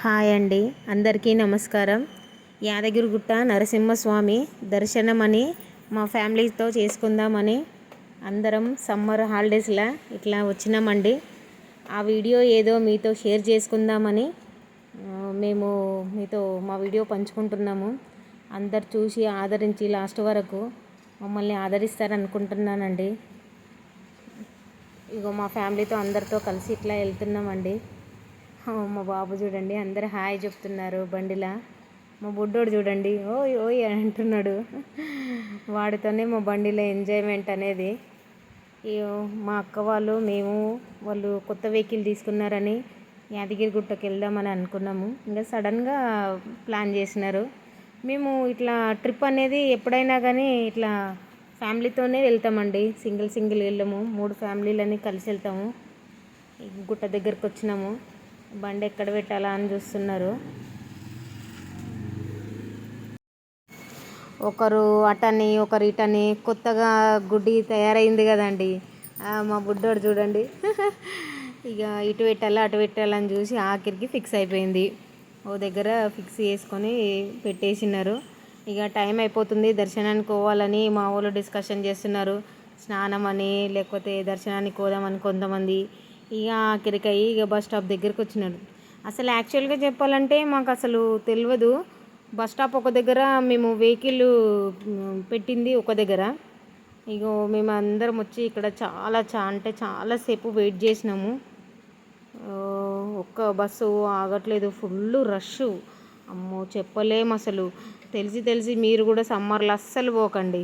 Hi అండి. అందరికీ నమస్కారం. యాదగిరిగుట్ట నరసింహస్వామి దర్శనమని మా ఫ్యామిలీతో చేసుకుందామని అందరం సమ్మర్ హాలిడేస్లా ఇట్లా వచ్చినామండి. ఆ వీడియో ఏదో మీతో షేర్ చేసుకుందామని మేము మీతో మా వీడియో పంచుకుంటున్నాము. అందరు చూసి ఆదరించి లాస్ట్ వరకు మమ్మల్ని ఆదరిస్తారనుకుంటున్నానండి. ఇగో మా ఫ్యామిలీతో అందరితో కలిసి ఇట్లా వెళ్తున్నామండి. మా బాబు చూడండి అందరు హాయ్ చెప్తున్నారు బండిలా. మా బుడ్డోడు చూడండి ఓయ్ ఓయ్ అని అంటున్నాడు. వాడితోనే మా బండిలో ఎంజాయ్మెంట్ అనేది. మా అక్క వాళ్ళు మేము వాళ్ళు కొత్త వెహికల్ తీసుకున్నారని యాదగిరి గుట్టకి వెళ్దామని అనుకున్నాము. ఇంకా సడన్గా ప్లాన్ చేసినారు. మేము ఇట్లా ట్రిప్ అనేది ఎప్పుడైనా కానీ ఇట్లా ఫ్యామిలీతోనే వెళ్తామండి. సింగిల్ సింగిల్ వెళ్ళము. మూడు ఫ్యామిలీలని కలిసి వెళ్తాము. గుట్ట దగ్గరకు వచ్చినాము. బండి ఎక్కడ పెట్టాలా అని చూస్తున్నారు. ఒకరు అటని ఒకరు ఇటని కొత్తగా గుడ్డి తయారైంది కదండి. మా బుడ్డోడు చూడండి. ఇక ఇటు పెట్టాలా అటు పెట్టాలని చూసి ఆఖరికి ఫిక్స్ అయిపోయింది. ఓ దగ్గర ఫిక్స్ చేసుకొని పెట్టేసినారు. ఇక టైం అయిపోతుంది దర్శనానికి పోవాలని మా వాళ్ళు డిస్కషన్ చేస్తున్నారు. స్నానం అని లేకపోతే దర్శనానికి పోదామని కొంతమంది ఇక ఆఖరికి ఇక బస్ స్టాప్ దగ్గరికి వచ్చినాడు. అసలు యాక్చువల్గా చెప్పాలంటే మాకు అసలు తెలియదు బస్ స్టాప్ ఒక దగ్గర మేము వెహికల్ పెట్టింది ఒక దగ్గర. ఇగో మేము అందరం వచ్చి ఇక్కడ చాలా చా అంటే చాలాసేపు వెయిట్ చేసినాము. ఒక్క బస్సు ఆగట్లేదు. ఫుల్ రష్ అమ్మో చెప్పలేము అసలు. తెలిసి తెలిసి మీరు కూడా సమ్మర్లో అస్సలు పోకండి.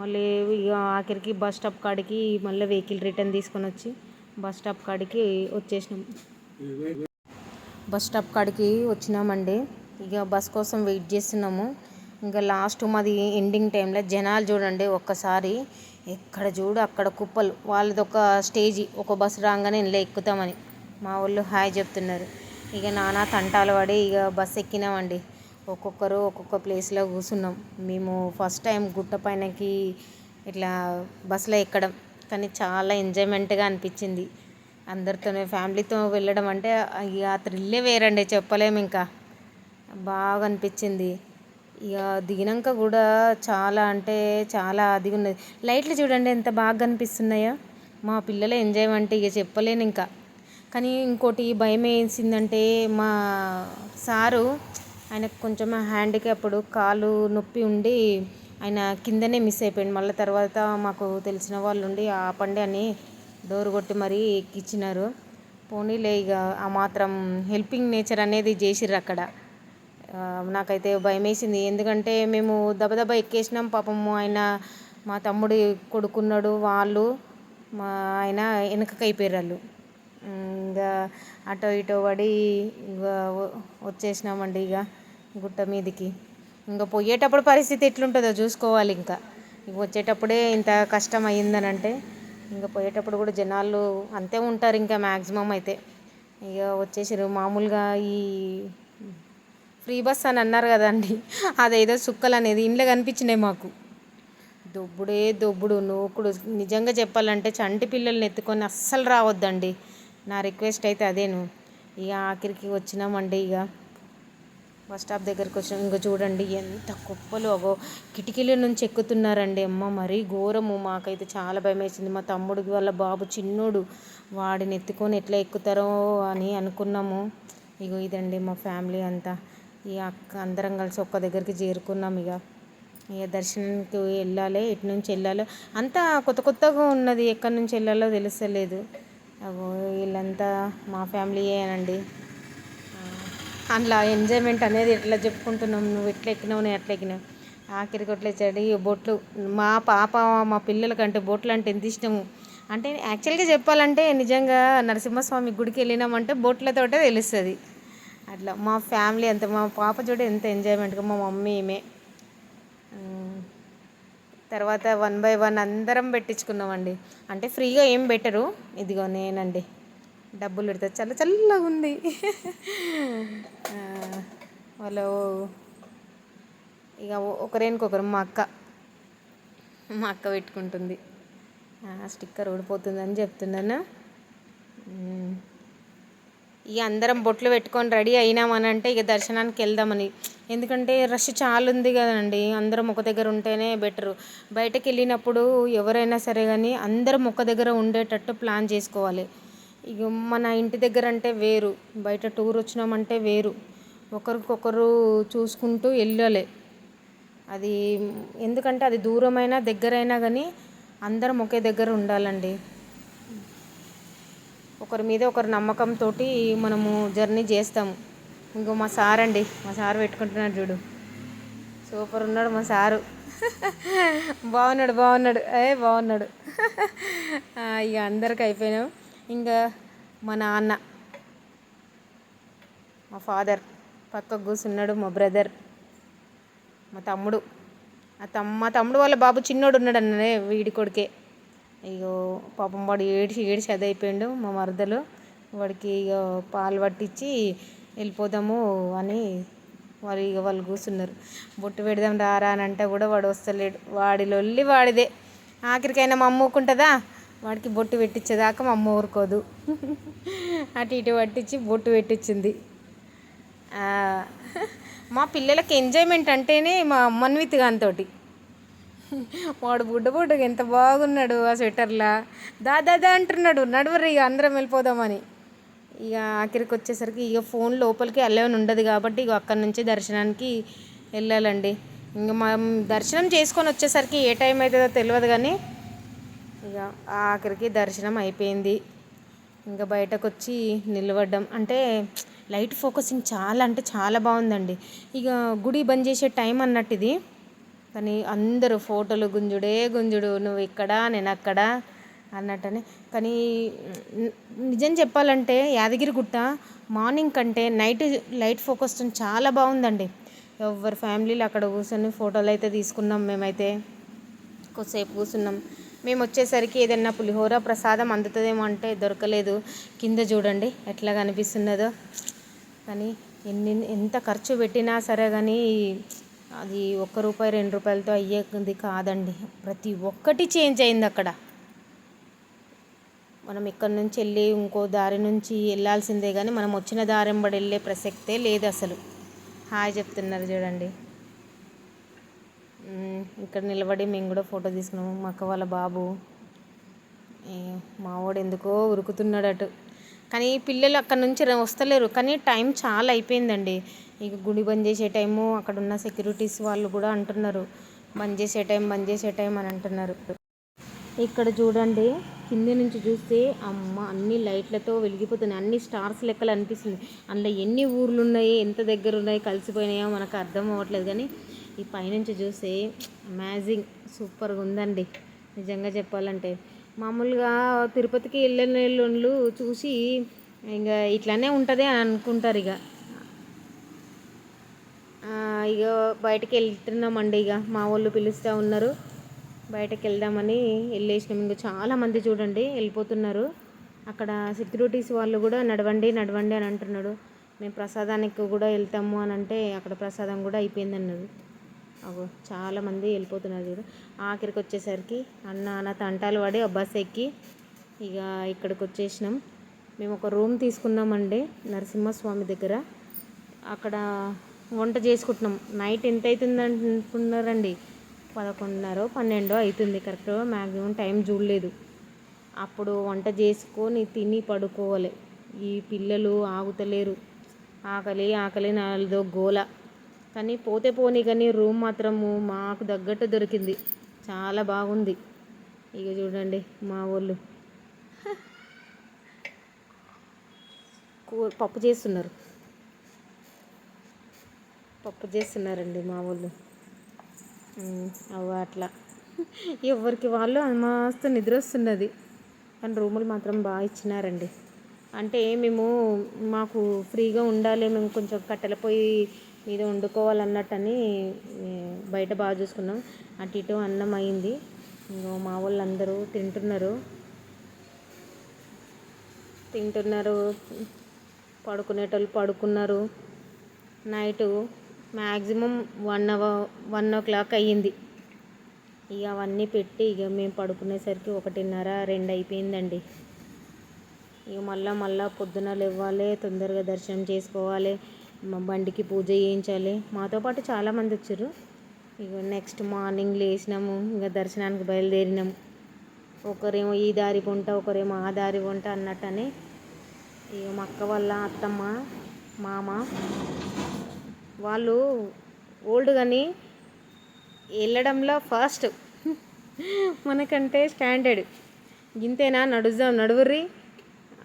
మళ్ళీ ఇక ఆఖరికి బస్ స్టాప్ కాడికి మళ్ళీ వెహికల్ రిటర్న్ తీసుకొని వచ్చి బస్ స్టాప్ కాడికి వచ్చేసినాం. బస్ స్టాప్ కాడికి వచ్చినామండి. ఇక బస్ కోసం వెయిట్ చేస్తున్నాము. ఇంకా లాస్ట్ మాది ఎండింగ్ టైంలో జనాలు చూడండి ఒక్కసారి. ఎక్కడ చూడు అక్కడ కుప్పలు. వాళ్ళది ఒక స్టేజీ ఒక బస్సు రాగానే ఇంట్లో ఎక్కుతామని. మా వాళ్ళు హాయ్ చెప్తున్నారు. ఇక నానా తంటాలు పడి ఇక బస్సు ఎక్కినామండి. ఒక్కొక్కరు ఒక్కొక్క ప్లేస్లో కూర్చున్నాం. మేము ఫస్ట్ టైం గుట్ట పైనకి ఇట్లా బస్సులో ఎక్కడం. కానీ చాలా ఎంజాయ్మెంట్గా అనిపించింది. అందరితోనే ఫ్యామిలీతో వెళ్ళడం అంటే ఇక ఆ థ్రిల్లే వేరండి చెప్పలేము ఇంకా. బాగా అనిపించింది. ఇక దిగినాక కూడా చాలా అంటే చాలా అది ఉన్నది. లైట్లు చూడండి ఎంత బాగా కనిపిస్తున్నాయో మా పిల్లల ఎంజాయ్మెంట్ ఇక చెప్పలేను ఇంకా. కానీ ఇంకోటి భయం వేసిందంటే మా సారు ఆయనకు కొంచెం హ్యాండిక్యాప్డ్ కాలు నొప్పి ఉండి ఆయన కిందనే మిస్ అయిపోయింది మళ్ళీ తర్వాత మాకు తెలిసిన వాళ్ళు ఉండి ఆపండి అని డోర్ కొట్టి మరీ ఎక్కించినారు పోనీలే ఇక ఆ మాత్రం హెల్పింగ్ నేచర్ అనేది చేసిర్రు అక్కడ. నాకైతే భయం వేసింది ఎందుకంటే మేము దబదబా ఎక్కేసినాం పాపము ఆయన మా తమ్ముడు కొడుకున్నాడు వాళ్ళు మా ఆయన వెనకకైపోయారు వాళ్ళు ఇంకా అటో ఇటో పడి ఇక వచ్చేసినామండి ఇక గుట్ట మీదకి. ఇంకా పోయేటప్పుడు పరిస్థితి ఎట్లుంటుందో చూసుకోవాలి ఇంకా. వచ్చేటప్పుడే ఇంత కష్టం అయ్యిందని అంటే ఇంకా పోయేటప్పుడు కూడా జనాలు అంతే ఉంటారు ఇంకా మ్యాక్సిమం అయితే. ఇక వచ్చేసారు మామూలుగా ఈ ఫ్రీ బస్ అని అన్నారు కదండి అదేదో సుక్కలు అనేది ఇంట్లో కనిపించినాయి మాకు. దొబ్బుడే దొబ్బుడు నూకుడు. నిజంగా చెప్పాలంటే చంటి పిల్లల్ని ఎత్తుకొని అస్సలు రావద్దండి. నా రిక్వెస్ట్ అయితే అదేను. ఇక ఆఖరికి వచ్చినామండి ఇక బస్ స్టాప్ దగ్గరకు వచ్చిన ఇంకా చూడండి ఎంత కుప్పలు అగో కిటికీల నుంచి ఎక్కుతున్నారండి. అమ్మ మరీ ఘోరము. మాకైతే చాలా భయం వేసింది మా తమ్ముడికి వాళ్ళ బాబు చిన్నోడు వాడిని ఎత్తుకొని ఎట్లా ఎక్కుతారో అని అనుకున్నాము. ఇగో ఇదండి మా ఫ్యామిలీ అంతా. ఇక అక్క అందరం కలిసి ఒక్క దగ్గరికి చేరుకున్నాం ఇక ఇక దర్శనానికి వెళ్ళాలి. ఎటు నుంచి వెళ్ళాలో అంతా కొత్త కొత్తగా ఉన్నది. ఎక్కడి నుంచి వెళ్ళాలో తెలుస్తలేదు. అగో వీళ్ళంతా మా ఫ్యామిలీయేనండి. అందులో ఎంజాయ్మెంట్ అనేది ఎట్లా చెప్పుకుంటున్నాం? నువ్వు ఎట్లా ఎక్కినావు? నేను ఎట్లా ఎక్కినావు ఆఖరి కొట్లే చెడి బొట్లు. మా పాప మా పిల్లలకంటే బొట్లు అంటే ఎంత ఇష్టము? అంటే యాక్చువల్గా చెప్పాలంటే నిజంగా నరసింహస్వామి గుడికి వెళ్ళినామంటే బొట్లతోటే తెలుస్తుంది. అట్లా మా ఫ్యామిలీ అంత మా పాప చూడ ఎంత ఎంజాయ్మెంట్గా మా మమ్మీ ఈమె. తర్వాత వన్ బై వన్ అందరం పెట్టించుకున్నామండి. అంటే ఫ్రీగా ఏం పెట్టరు. ఇదిగో నేనండి. డబ్బులు పెడితే చల్ల చల్లగా ఉంది. వాళ్ళు ఇక ఒకరేనికొకరు మా అక్క. మా అక్క పెట్టుకుంటుంది. స్టిక్కర్ ఊడిపోతుందని చెప్తున్నాను. ఇక అందరం బొట్లు పెట్టుకొని రెడీ అయినామని అంటే ఇక దర్శనానికి వెళ్దామని. ఎందుకంటే రష్ చాలా ఉంది కదండి. అందరం ఒక దగ్గర ఉంటేనే బెటరు. బయటకు వెళ్ళినప్పుడు ఎవరైనా సరే కానీ అందరం ఒక దగ్గర ఉండేటట్టు ప్లాన్ చేసుకోవాలి. ఇక మన ఇంటి దగ్గర అంటే వేరు బయట టూర్ వచ్చినామంటే వేరు. ఒకరికొకరు చూసుకుంటూ వెళ్ళాలి అది ఎందుకంటే అది దూరమైనా దగ్గరైనా కానీ అందరం ఒకే దగ్గర ఉండాలండి. ఒకరి మీద ఒకరి నమ్మకంతో మనము జర్నీ చేస్తాము. ఇంకో మా సార్ అండి మా సార్ పెట్టుకుంటున్నాడు చూడు. సూపర్ ఉన్నాడు మా సారు. బాగున్నాడు బాగున్నాడు. ఏ బాగున్నాడు. ఇక అందరికి అయిపోయినాం. ఇంకా మా నాన్న మా ఫాదర్ పక్క కూర్చున్నాడు మా బ్రదర్ మా తమ్ముడు. ఆ తమ్ మా తమ్ముడు వాళ్ళ బాబు చిన్నోడు ఉన్నాడు అన్ననే వీడి కొడుకే. ఇగో పాపం వాడు ఏడిచి ఏడిచి అదైపోయాడు మా మరదలు. వాడికి ఇక పాలు పట్టించి వెళ్ళిపోదాము అని వాళ్ళు ఇక వాళ్ళు కూర్చున్నారు బొట్టు పెడదాం రారా అని అంటే కూడా వాడు వస్తలేడు. వాడిలో వాడిదే. ఆఖరికైనా మా అమ్ముకుంటుందా వాడికి బొట్టు పెట్టించేదాకా మా అమ్మ ఊరుకోదు. అటు ఇటు పట్టించి బొట్టు పెట్టించింది మా పిల్లలకి ఎంజాయ్మెంట్ అంటేనే మా మన్విత్ గానితోటి వాడు బుడ్డ బుడ్డగా ఎంత బాగున్నాడు ఆ స్వెటర్లా. దా దా దా అంటున్నాడు నడవరు ఇక అందరం వెళ్ళిపోదామని. ఇక ఆఖరికి వచ్చేసరికి ఇక ఫోన్ లోపలికి వెళ్ళవని ఉండదు కాబట్టి ఇక అక్కడి నుంచి దర్శనానికి వెళ్ళాలండి. ఇంకా మనం దర్శనం చేసుకొని వచ్చేసరికి ఏ టైం అవుతుందో తెలియదు కానీ ఇక ఆఖరికి దర్శనం అయిపోయింది. ఇంకా బయటకు వచ్చి నిలబడ్డం. అంటే లైట్ ఫోకసింగ్ చాలా అంటే చాలా బాగుందండి. ఇక గుడి బంద్ చేసే టైం అన్నట్టు ఇది కానీ అందరూ ఫోటోలు గుంజుడే గుంజుడు నువ్వు ఇక్కడ నేను అక్కడ అన్నట్టని. కానీ నిజం చెప్పాలంటే యాదగిరిగుట్ట మార్నింగ్ కంటే నైట్ లైట్ ఫోకస్ చాలా బాగుందండి. ఎవరి ఫ్యామిలీలు అక్కడ కూర్చొని ఫోటోలు అయితే తీసుకున్నాం మేమైతే. కొద్దిసేపు కూర్చున్నాం. మేము వచ్చేసరికి ఏదన్నా పులిహోర ప్రసాదం అందుతుందేమో అంటే దొరకలేదు. కింద చూడండి ఎట్లా కనిపిస్తున్నదో కానీ ఎన్ని ఎంత ఖర్చు పెట్టినా సరే కానీ అది ఒక్క రూపాయి రెండు రూపాయలతో అయ్యేది కాదండి. ప్రతి ఒక్కటి చేంజ్ అయింది అక్కడ. మనం ఇక్కడ నుంచి వెళ్ళి ఇంకో దారి నుంచి వెళ్ళాల్సిందే కానీ మనం వచ్చిన దారి వెంబడి వెళ్ళే ప్రసక్తే లేదు అసలు. హాయ్ చెప్తున్నారు చూడండి. ఇక్కడ నిలబడి మేము కూడా ఫోటో తీసుకున్నాము. మా అక్క వాళ్ళ బాబు. మావాడు ఎందుకో ఉరుకుతున్నాడు అటు. కానీ పిల్లలు అక్కడ నుంచి వస్తలేరు. కానీ టైం చాలా అయిపోయిందండి. ఇక గుడి బంద్ చేసే టైము అక్కడ ఉన్న సెక్యూరిటీస్ వాళ్ళు కూడా అంటున్నారు. బంద్ చేసే టైం బంద్ చేసే టైం అని అంటున్నారు. ఇక్కడ చూడండి కింది నుంచి చూస్తే అమ్మ అన్ని లైట్లతో వెలిగిపోతున్నాయి. అన్ని స్టార్స్ లెక్కలు అనిపిస్తుంది. అందులో ఎన్ని ఊర్లు ఉన్నాయి ఎంత దగ్గర ఉన్నాయి కలిసిపోయినాయో మనకు అర్థం అవ్వట్లేదు. కానీ ఈ పైనుంచి చూసే అమేజింగ్ సూపర్గా ఉందండి. నిజంగా చెప్పాలంటే. మామూలుగా తిరుపతికి వెళ్ళినోళ్ళు చూసి ఇంకా ఇట్లానే ఉంటుంది అని అనుకుంటారు ఇక ఇక బయటకు వెళ్తున్నామండి ఇక మా వాళ్ళు పిలుస్తూ ఉన్నారు. బయటకు వెళ్దామని వెళ్ళేసినాం. ఇంకా చాలామంది చూడండి వెళ్ళిపోతున్నారు. అక్కడ సెక్యూరిటీస్ వాళ్ళు కూడా నడవండి నడవండి అని అంటున్నాడు. మేము ప్రసాదానికి కూడా వెళ్తాము అని అంటే అక్కడ ప్రసాదం కూడా అయిపోయింది అన్నారు అగో చాలా మంది వెళ్ళిపోతున్నారు చూడు. ఆఖరికి వచ్చేసరికి అన్న అన్న తంటాలు పడి ఆ బస్ ఎక్కి ఇక ఇక్కడికి వచ్చేసినాం. మేము ఒక రూమ్ తీసుకున్నామండి నరసింహస్వామి దగ్గర. అక్కడ వంట చేసుకుంటున్నాం. నైట్ ఎంత అవుతుంది అనుకున్నారండి పదకొండున్నర పన్నెండో అవుతుంది. కరెక్ట్ మ్యాక్సిమం టైం చూడలేదు. అప్పుడు వంట చేసుకొని తిని పడుకోవాలి. ఈ పిల్లలు ఆగుతలేరు. ఆకలి ఆకలి నాలుదో గోల. కానీ పోతే పోనీ కానీ రూమ్ మాత్రము మాకు తగ్గట్టు దొరికింది. చాలా బాగుంది. ఇక చూడండి మా వాళ్ళు. కూర పప్పు చేస్తున్నారు. పప్పు చేస్తున్నారండి మా వాళ్ళు. అవి అట్లా. ఎవరికి వాళ్ళు మస్తు నిద్ర వస్తున్నది. కానీ రూములు మాత్రం బాగా ఇచ్చినారండి. అంటే మేము మాకు ఫ్రీగా ఉండాలి. మేము కొంచెం కట్టెల పొయ్యి మీద వండుకోవాలన్నట్టని బయట బాగా చూసుకున్నాం. అటు ఇటు అన్నం అయింది. ఇంకో మా వాళ్ళందరూ తింటున్నారు. తింటున్నారు. పడుకునేటోళ్ళు పడుకున్నారు. Night maximum one hour one o'clock అయ్యింది. ఇక అవన్నీ పెట్టి ఇక మేము పడుకునేసరికి ఒకటిన్నర రెండు అయిపోయిందండి. ఇక మళ్ళా మళ్ళా పొద్దున లేవ్వాలి తొందరగా దర్శనం చేసుకోవాలి. మా బండికి పూజ చేయించాలి. మాతో పాటు చాలామంది వచ్చారు. ఇక నెక్స్ట్ మార్నింగ్ లేచినాము. ఇంకా దర్శనానికి బయలుదేరినాము. ఒకరేమో ఈ దారి వంట ఒకరేమో ఆ దారి వంట అన్నట్టని ఇక మా అక్క వాళ్ళ అత్తమ్మ మామ వాళ్ళు ఓల్డ్ కానీ వెళ్ళడంలో ఫాస్ట్ మనకంటే స్టాండర్డ్ ఇంతేనా నడుద్దాం నడువుర్రి.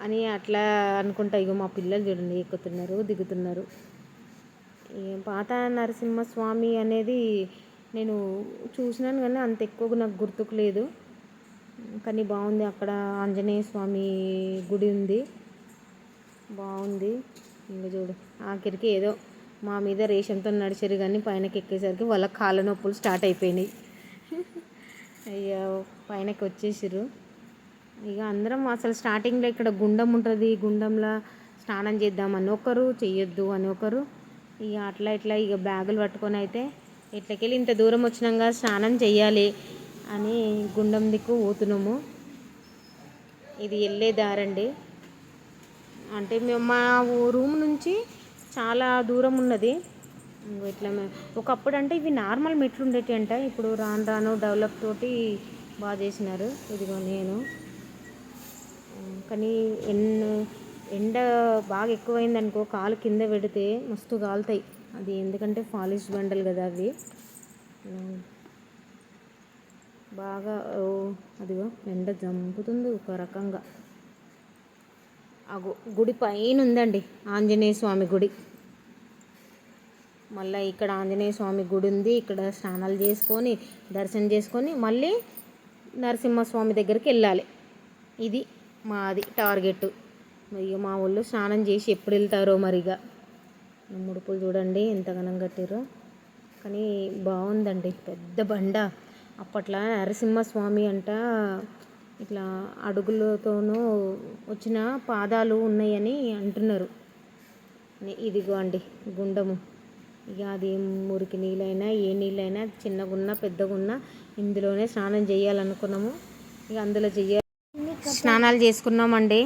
అని అట్లా అనుకుంటా ఇగో మా పిల్లలు చూడండి ఎక్కుతున్నారు దిగుతున్నారు. పాత నరసింహస్వామి అనేది నేను చూసినాను కానీ అంత ఎక్కువగా నాకు గుర్తుకు లేదు. కానీ బాగుంది అక్కడ ఆంజనేయ స్వామి గుడి ఉంది. బాగుంది. ఇంకా చూడు ఆఖరికి ఏదో మా మీద రేషంతో నడిచారు కానీ పైనకి ఎక్కేసరికి వాళ్ళ కాళ్ళ నొప్పులు స్టార్ట్ అయిపోయినాయి. అయ్యో పైనకి వచ్చేసారు ఇక అందరం అసలు స్టార్టింగ్లో ఇక్కడ గుండం ఉంటుంది గుండంలో స్నానం చేద్దాం అని ఒకరు చెయ్యొద్దు అని ఒకరు. ఇక అట్లా ఇట్లా ఇక బ్యాగులు పట్టుకొని అయితే ఇట్లకెళ్ళి ఇంత దూరం వచ్చినాక స్నానం చెయ్యాలి అని గుండం దిక్కు పోతున్నాము. ఇది వెళ్ళే దారండి అంటే మేము మా ఊ- రూమ్ నుంచి చాలా దూరం ఉన్నది. ఇట్లా ఒకప్పుడు అంటే ఇవి నార్మల్ మెట్లు ఉండేటి అంట. ఇప్పుడు రాను రాను డెవలప్ తోటి బాగా చేసినారు. ఇదిగో నేను. కానీ ఎన్ను ఎండ బాగా ఎక్కువైంది అనుకో కాలు కింద పెడితే మస్తు కాలుతాయి. అది ఎందుకంటే పాలిష్ బండలు కదా అవి. బాగా ఓ, అదిగో ఎండ జంపుతుంది ఒక రకంగా. ఆ గు- గుడి పైన ఉందండి ఆంజనేయ స్వామి గుడి. మళ్ళీ ఇక్కడ ఆంజనేయ స్వామి గుడి ఉంది. ఇక్కడ స్నానాలు చేసుకొని దర్శనం చేసుకొని మళ్ళీ నరసింహస్వామి దగ్గరికి వెళ్ళాలి. ఇది మాది టార్గెట్. మరి మా వాళ్ళు స్నానం చేసి ఎప్పుడు వెళ్తారో మరిగా. ముడుపులు చూడండి ఎంత ఘనం కట్టారో కానీ బాగుందండి పెద్ద బండ. అప్పట్లో నరసింహస్వామి అంట ఇట్లా అడుగులతోనూ వచ్చిన పాదాలు ఉన్నాయని అంటున్నారు. ఇదిగో అండి గుండము. ఇక అది మురికి నీళ్ళైనా ఏ నీళ్ళైనా చిన్నగున్నా పెద్దగున్నా ఇందులోనే స్నానం చేయాలనుకున్నాము. ఇక అందులో చెయ్యాలి. స్నానాలు చేసుకున్నామండి.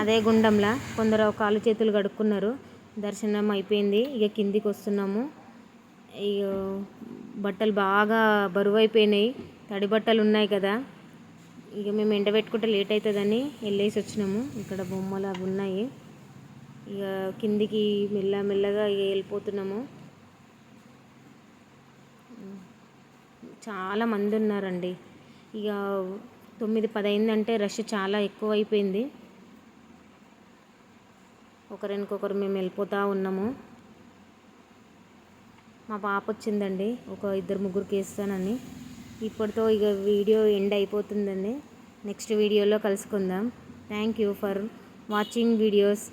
అదే గుండంలా కొందరు కాలు చేతులు కడుక్కున్నారు. దర్శనం అయిపోయింది. ఇక కిందికి వస్తున్నాము. ఇక బట్టలు బాగా బరువు అయిపోయినాయి తడి బట్టలు ఉన్నాయి కదా. ఇక మేము ఎండబెట్టుకుంటే లేట్ అవుతుందని వెళ్ళేసి వచ్చినాము. ఇక్కడ బొమ్మలు అవి ఉన్నాయి. ఇక కిందికి మెల్ల మెల్లగా ఇక వెళ్ళిపోతున్నాము. చాలా మంది ఉన్నారండి. ఇక తొమ్మిది పది అయిందంటే రష్ చాలా ఎక్కువ అయిపోయింది ఒకరికొకరు మేము వెళ్ళిపోతూ ఉన్నాము. మా పాప వచ్చిందండి ఒక ఇద్దరు ముగ్గురికి వేస్తానని ఇప్పటితో ఇక వీడియో ఎండ్ అయిపోతుందండి. నెక్స్ట్ వీడియోలో కలుసుకుందాం. Thank you for watching videos